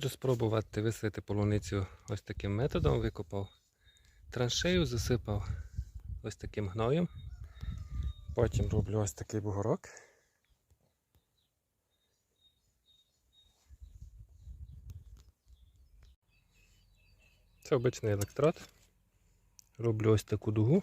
Хочу спробувати висити полуницю ось таким методом. Викопав траншею, засипав ось таким гноєм. Потім роблю ось такий бугорок. Це обичний електрод. Роблю ось таку дугу.